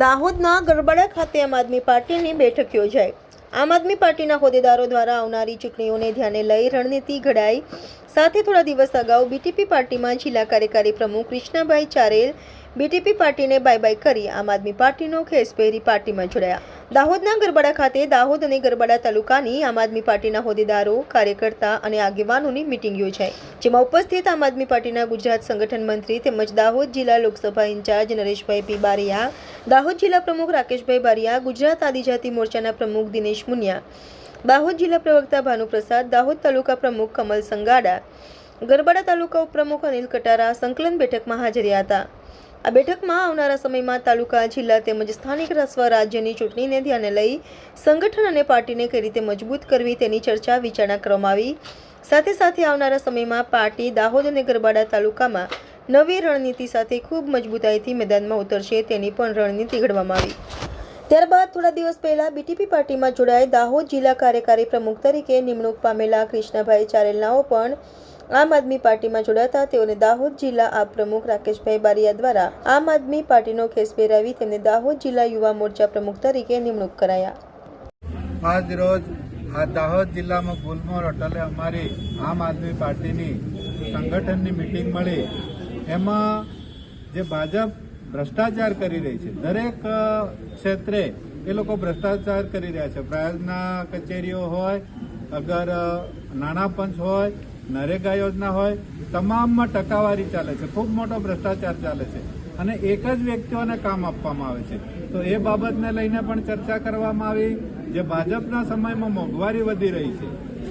દાહોદના ગરબડા ખાતે આમ આદમી પાર્ટીની બેઠક યોજાઈ. આમ આદમી પાર્ટીના હોદ્દેદારો દ્વારા આવનારી ચૂંટણીઓને ધ્યાને લઈ રણનીતિ ઘડાઈ. સાથે થોડા દિવસ અગાઉ બીટીપી પાર્ટીમાં જિલ્લા કાર્યકારી પ્રમુખ કૃષ્ણાભાઈ ચારેલ બીટીપી પાર્ટીને બાય બાય કરી આમ આદમી પાર્ટીનો ખેસ પહેરી પાર્ટીમાં જોડાયા. દાહોદના ગરબડા ખાતે દાહોદ અને ગરબડા તાલુકાની આમ આદમી પાર્ટીના હોદ્દેદારો, કાર્યકર્તા અને આગેવાનોની મિટિંગ યોજાઈ. જેમાં ઉપસ્થિત આમ આદમી પાર્ટીના ગુજરાત સંગઠન મંત્રી તેમજ દાહોદ જિલ્લા Lok Sabha in charge Nareshbhai P Bariya, Dahod જિલ્લા પ્રમુખ રાકેશભાઈ બારિયા, ગુજરાત આદિજાતિ મોરચાના પ્રમુખ દિનેશ મુનિયા દાહોદ જિલ્લા પ્રવક્તા ભાનુપ્રસાદ દાહોદ તાલુકા પ્રમુખ કમલ સંગાડા, ગરબાડા તાલુકા ઉપપ્રમુખ અનિલ કટારા સંકલન બેઠકમાં હાજર હતા. આ બેઠકમાં આવનારા સમયમાં તાલુકા, જિલ્લા તેમજ સ્થાનિક સ્વરાજ્યની ચૂંટણીને ધ્યાને લઈ સંગઠન અને પાર્ટીને કઈ રીતે મજબૂત કરવી તેની ચર્ચા વિચારણા કરવામાં આવી. સાથે સાથે આવનારા સમયમાં પાર્ટી દાહોદ અને ગરબાડા તાલુકામાં નવી રણનીતિ સાથે ખૂબ મજબૂતાઈથી મેદાનમાં ઉતરશે તેની પણ રણનીતિ ઘડવામાં આવી. ત્યારબાદ થોડા દિવસ પહેલા બીટીપી પાર્ટીમાં જોડાયા દાહોદ જિલ્લા કાર્યકારી પ્રમુખ તરીકે નિમણૂક પામેલા કૃષ્ણભાઈ ચારેલનાઓ પણ આમ આદમી પાર્ટીમાં જોડાતા તેઓને દાહોદ જિલ્લા આપ પ્રમુખ રાકેશભાઈ બારિયા દ્વારા આમ આદમી પાર્ટીનો ખેસ પહેરાવી તેમને દાહોદ જિલ્લા યુવા મોરચા પ્રમુખ તરીકે નિમણૂક કરાયા. આજ રોજ આ દાહોદ જિલ્લામાં ગુલમોર હોટલે અમારી આમ આદમી પાર્ટીની સંગઠનની મિટિંગ મળી. એમાં જે ભાજપ ભ્રષ્ટાચાર કરી રહી છે. દરેક ક્ષેત્રે એ લોકો ભ્રષ્ટાચાર કરી રહ્યા છે. પ્રાયજના કચેરીઓ હોય, અગર નાણાં પંચ હોય, નરેગા યોજના હોય, તમામમાં ટકાવારી ચાલે છે. ખૂબ મોટો ભ્રષ્ટાચાર ચાલે છે. અને એક જ વ્યક્તિઓને કામ આપવામાં આવે છે. તો એ બાબતને લઈને પણ ચર્ચા કરવામાં આવી. જે ભાજપના સમયમાં મોંઘવારી વધી રહી છે.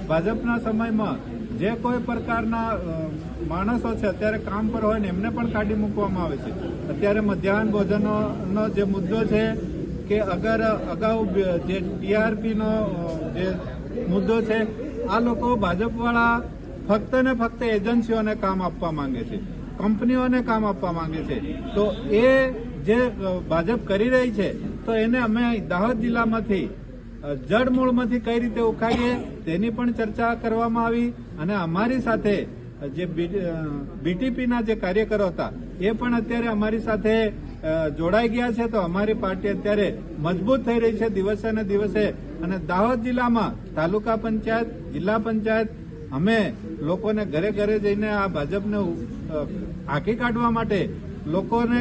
ભાજપના સમયમાં જે કોઈ પ્રકારના માણસો છે, અત્યારે કામ પર હોય ને, એમને પણ કાઢી મૂકવામાં આવે છે. અત્યારે મધ્યાહન ભોજનનો જે મુદ્દો છે કે અગર અગાઉ જે ટીઆરપીનો જે મુદ્દો છે, આ લોકો ભાજપવાળા ફક્ત ને ફક્ત એજન્સીઓને કામ આપવા માંગે છે, કંપનીઓને કામ આપવા માંગે છે. તો એ જે ભાજપ કરી રહી છે, તો એને અમે દાહોદ જિલ્લામાંથી જડમૂળમાંથી કઈ રીતે ઉખાડીએ તેની પણ ચર્ચા કરવામાં આવી અને અમારી સાથે જે બીટીપીના જે કાર્યકરો હતા, એ પણ અત્યારે અમારી સાથે જોડાઈ ગયા છે. તો અમારી પાર્ટી અત્યારે મજબૂત થઈ રહી છે દિવસે ને દિવસે. અને દાહોદ જિલ્લામાં તાલુકા પંચાયત, જિલ્લા પંચાયત, અમે લોકોને ઘરે ઘરે જઈને આ ભાજપને હાંકી કાઢવા માટે લોકોને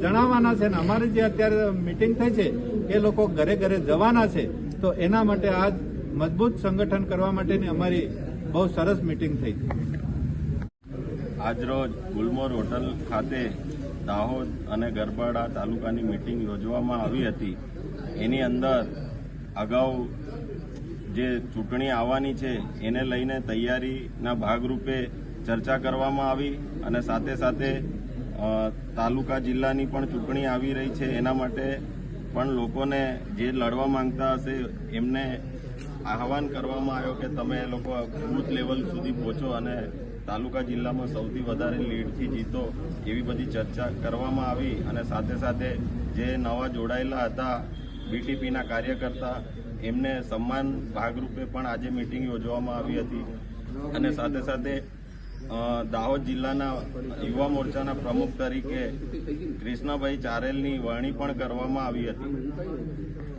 જણાવવાના છે અને અમારી જે અત્યારે મિટિંગ થઈ છે, એ લોકો ઘરે ઘરે જવાના છે. તો એના માટે આજ મજબૂત સંગઠન કરવા માટેની અમારી બહુ સરસ મિટિંગ થઈ. આજરોજ ગુલમોર હોટલ ખાતે દાહોદ અને ગરબાડા તાલુકાની મિટિંગ યોજવામાં આવી હતી. એની અંદર અગાઉ જે ચૂંટણી આવવાની છે, એને લઈને તૈયારીના ભાગરૂપે ચર્ચા કરવામાં આવી અને સાથે સાથે તાલુકા જિલ્લાની પણ ચૂંટણી આવી રહી છે. એના માટે પણ લોકોને જે લડવા માંગતા હશે, એમને આહવાન કરવામાં આવ્યો કે તમે એ લોકો બૂથ લેવલ સુધી પહોંચો અને તાલુકા જિલ્લામાં સૌથી વધારે લીડથી જીતો એવી બધી ચર્ચા કરવામાં આવી અને સાથે સાથે જે નવા જોડાયેલા હતા, બીટીપીના કાર્યકર્તા, એમને સન્માન ભાગરૂપે પણ આજે મિટિંગ યોજવામાં આવી હતી. અને સાથે સાથે દાહોદ જિલ્લાના યુવા મોરચાના પ્રમુખ તરીકે કૃષ્ણભાઈ ચારેલની વરણી પણ કરવામાં આવી હતી.